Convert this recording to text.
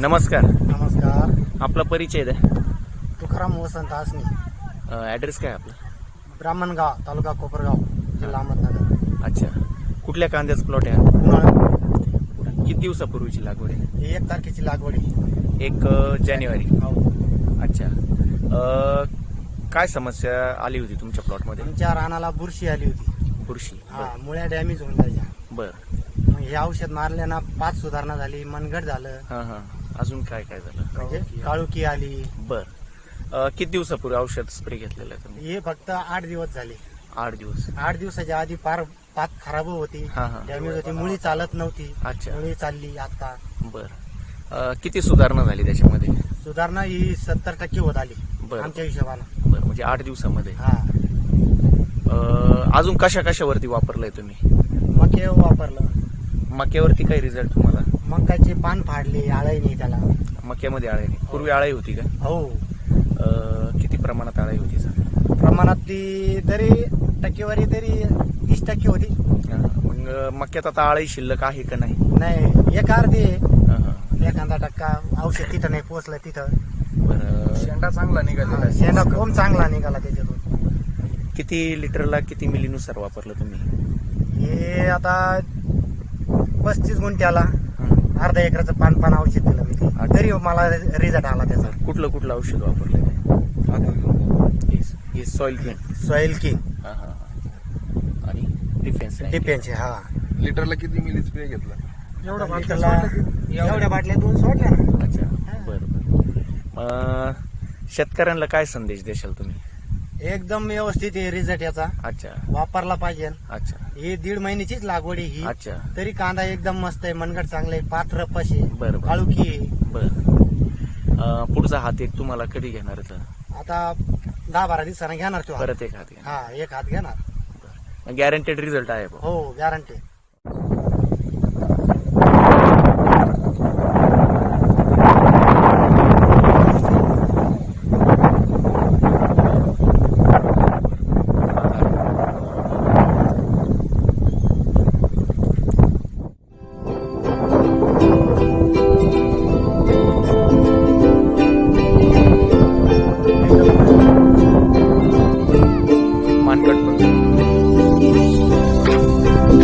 नमस्कार. नमस्कार. आपला परिचय द्या. तुकाराम वसंत आसनी ॲड्रेस काय आपला? ब्राह्मणगाव तालुका कोपरगाव जिल्हा अहमदनगर. अच्छा. कुठल्या कांद्याचा प्लॉट आहे? उन्हाळा किती दिवसापूर्वीची लागवड आहे? ही एक तारखेची लागवड आहे. एक अ, जानेवारी. हो. अच्छा. अ, काय समस्या आली होती तुमच्या प्लॉटमध्ये आमच्या रानाला बुरशी आली होती. बुरशी. हा मुळ्या डॅमेज होऊन जायच्या. बर. मग हे औषध मारल्यानं पाच सुधारणा झाली मनगट झालं. हां हां. अजून काय काय झालं? म्हणजे काळुकी आली. बर. अ, किती दिवसापूर्वी औषध स्प्रे घेतलेलं आहे तुम्ही? हे फक्त आठ दिवस झाले. आठ दिवस. आठ दिवसाच्या आधी फार पात खराब होती. हा, हा. डॅमेज होती. मुळी चालत नव्हती. अच्छा. मुळी चालली आता. बर. अ, किती सुधारणा झाली त्याच्यामध्ये? सुधारणा ही सत्तर टक्के होत आली बरं. आमच्या हिशोबानं. बरं म्हणजे आठ दिवसामध्ये. हा. अ, अजून कशा कशावरती वापरलंय तुम्ही? मके वापरलं. मक्यावरती काय रिझल्ट तुम्हाला? मकाचे पान फाडले आळही नाही त्याला. मक्यामध्ये आळी नाही. पूर्वी आळी होती का? हो. अ, किती प्रमाणात आळी होती सर? प्रमाणात ती तरी टक्केवारी तरी तीस टक्के होती. मग मक्यात आता आळी शिल्लक आहे का नाही? नाही एक अर्धी. आहे. हा, हा. एखादा टक्का औषध तिथं नाही पोचलं तिथं. बरं. शेंडा चांगला निघालेला आहे. शेंडा खूप चांगला निघाला त्याच्यातून. किती लिटरला किती मिलीनुसार वापरलं तुम्ही? हे आता पस्तीस गुंठ्याला. अर्धा एकराचं पान पान औषध दिलं मी. ते. तरी मला रिझल्ट आला त्याचा. कुठलं कुठलं औषध वापरलं हे सॉइल किंग सॉइल किंग आणि डिफेन्स डिपेंडचे हा. लिटरला किती मिली स्प्रे घेतला? एवढ्या बाटल्या एवढ्या बाटल्या दोन सोडल्या ना. अच्छा बरं शेतकऱ्यांना काय संदेश देशाल तुम्ही? एकदम व्यवस्थित आहे रिझल्ट याचा. अच्छा. वापरला पाहिजे. अच्छा. ही दीड महिन्याचीच लागवड आहे ही. अच्छा. तरी कांदा एकदम मस्त आहे मनगट चांगलं आहे पात्र पशे बरं, बरं. काळुकी आहे. बर. पुढचा हात एक तुम्हाला कधी घेणार आहे तर? आता दहा बारा दिवसानं घेणार तो हात. परत एक हात हा एक हात घेणार. गॅरंटेड रिझल्ट आहे बुवा. हो गॅरंटी Thank you.